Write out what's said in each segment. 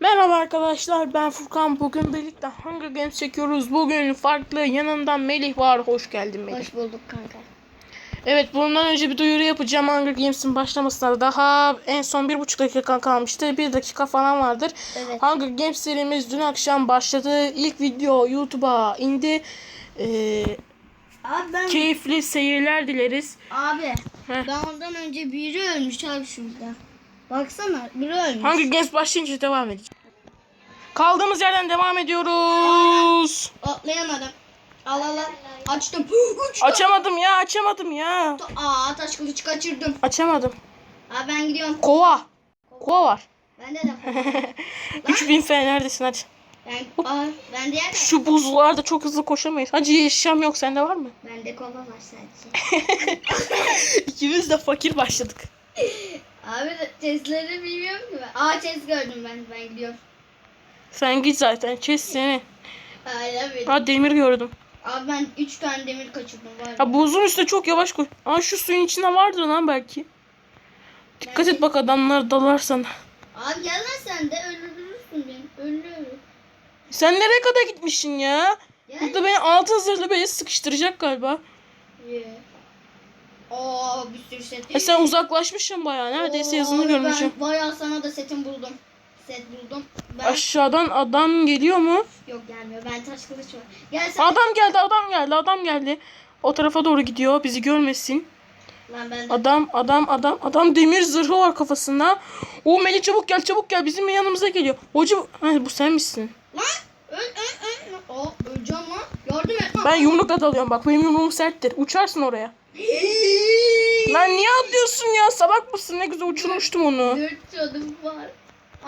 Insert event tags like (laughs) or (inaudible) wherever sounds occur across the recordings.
Merhaba arkadaşlar ben Furkan. Bugün birlikte Hunger Games çekiyoruz. Bugün farklı yanında Melih var. Hoş geldin Melih. Hoş bulduk kanka. Evet bundan önce bir duyuru yapacağım. Hunger Games'in başlamasına daha en son bir buçuk dakika kalmıştı. Bir dakika falan vardır. Evet. Hunger Games serimiz dün akşam başladı. İlk video YouTube'a indi. Ee, Abi ben keyifli seyirler dileriz. Abi Heh. ben ondan önce biri ölmüş abi şurada. Baksana biri ölmüş. Hunger Games başlayınca devam edeceğiz Kaldığımız yerden devam ediyoruz. Atlayamadım. Al al al. Açtım. (gasps) Uçtu. Açamadım ya açamadım ya. Aa taş kılıç kaçırdım. Açamadım. Abi ben gidiyorum. Kova. Kova var. Bende de. 3000 (laughs) F neredesin hadi. ben aa, bende yer Şu buzlarda çok hızlı koşamayız. Hacı yaşam yok sende var mı? Bende kova var sadece. (laughs) İkimiz de fakir başladık. abi de testleri bilmiyorum ki ben. Aa test gördüm ben. Ben gidiyorum. Sen git zaten çiz seni. Benim. Ha demir gördüm. Abi ben 3 tane demir kaçırdım var. ya. Buzun üstüne çok yavaş koş. Aa şu suyun içinde vardır lan belki. Dikkat et bak adamlar dalar sana. Abi gelmezsen de öldürürsün beni. Ölürüm. Sen nereye kadar gitmişsin ya? Gel. Burada beni altın zırhlı beni sıkıştıracak galiba. Ye. Aa bir sürü set. Ha sen uzaklaşmışsın bayağı. Neredeyse Oo, yazını abi görmüşüm. Ben bayağı sana da setim buldum. Set buldum. Ben... Aşağıdan adam geliyor mu? Yok gelmiyor. Ben taş kılıç var. Gel sen. Adam geldi, adam geldi, adam geldi. O tarafa doğru gidiyor. Bizi görmesin. Lan ben de. Adam, adam, adam, adam demir zırhı var kafasında. O Melih çabuk gel, çabuk gel. Bizim yanımıza geliyor. Hoca, ha, bu sen misin? Lan öl öl öl. Aa öleceğim lan. Yardım et lan. Ben yumrukla dalıyorum bak. Benim yumruğum serttir. Uçarsın oraya. Lan niye atlıyorsun ya? Salak mısın? Ne güzel uçurmuştum onu. Dört canım var.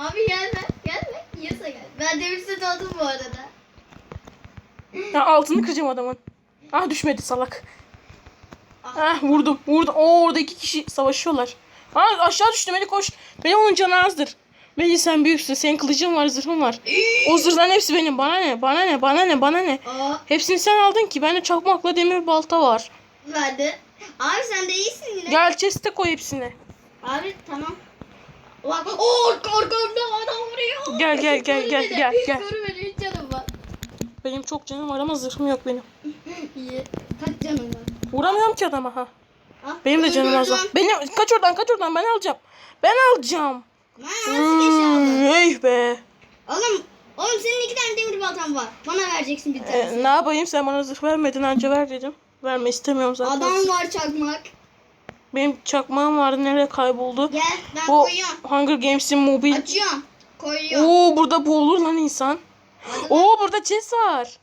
Abi gelme. Gelme. Yasa gel. Ben demir set aldım bu arada. Ya altını kıracağım adamın. Ah düşmedi salak. Ah vurdum, vurdum. Oo orada iki kişi savaşıyorlar. Ha aşağı düştü Melih koş. Benim onun canı azdır. Melih sen büyüksün. Senin kılıcın var, zırhın var. O zırhların hepsi benim. Bana ne? Bana ne? Bana ne? Bana ne? Aa Hepsini sen aldın ki. Bende çakmakla demir balta var. de. Abi sen de iyisin yine. Gel chest'e koy hepsini. Abi tamam. Bak o arkamda adam vuruyor. Gel, gel, gel, gel, gel, gel. Canım var. Benim çok canım var ama zırhım yok benim. (laughs) İyi. Kaç canım var? Vuramıyorum ki adama ha. Ah, Benim de canım az. Benim kaç oradan kaç oradan ben alacağım. Ben alacağım. Lan nasıl geçerdin? Hmm, be. Oğlum, oğlum senin iki tane demir baltan var. Bana vereceksin bir Ee, tanesini. ne yapayım sen bana zırh vermedin anca ver dedim. Verme istemiyorum zaten. Adam var çakmak. Benim çakmağım vardı nereye kayboldu? Gel ben Bu koyuyorum. Hunger Games'in mobil. Açıyorum. Koyuyorum. Oo burada boğulur lan insan. Oo burada chest var.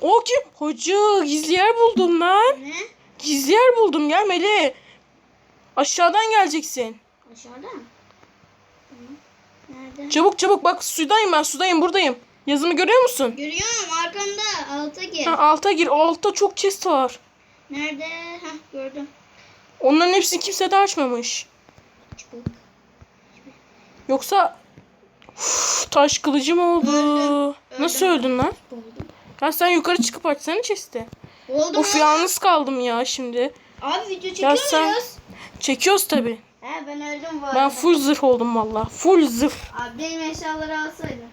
O kim? Hoca gizli yer buldum lan. Ne? Gizli yer buldum gel Meli. Aşağıdan geleceksin. Aşağıda mı? Tamam. Nerede? Çabuk çabuk bak sudayım ben sudayım buradayım. Yazımı görüyor musun? Görüyorum arkamda. Alta gir. Ha, alta gir. Altta çok chest var. Nerede? Heh gördüm. Onların hepsini kimse de açmamış. Çubuk. Yoksa Uf, taş kılıcım oldu. Öldüm, Nasıl öldün lan? Ya sen yukarı çıkıp açsana chest'i. Oldu Of mu? yalnız kaldım ya şimdi. Abi video çekiyor Ya sen- muyuz? Çekiyoruz tabi. He ben öldüm bu arada. Ben full zırh oldum valla. Full zırh. Abi benim eşyaları alsaydın.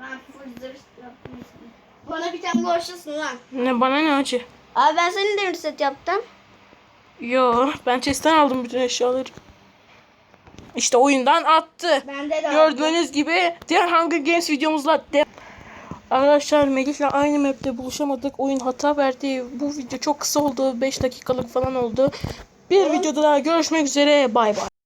Ben full zırh yaptım. Bana bir tane borçlusun lan. Ne bana ne acı. Abi ben senin demir set yaptım. Yo ben chest'ten aldım bütün eşyaları. İşte oyundan attı. Bende de Gördüğünüz gibi diğer Hunger Games videomuzla de Arkadaşlar Melih'le aynı map'te buluşamadık. Oyun hata verdi. Bu video çok kısa oldu. 5 dakikalık falan oldu. Bir videoda daha görüşmek üzere. Bay bay.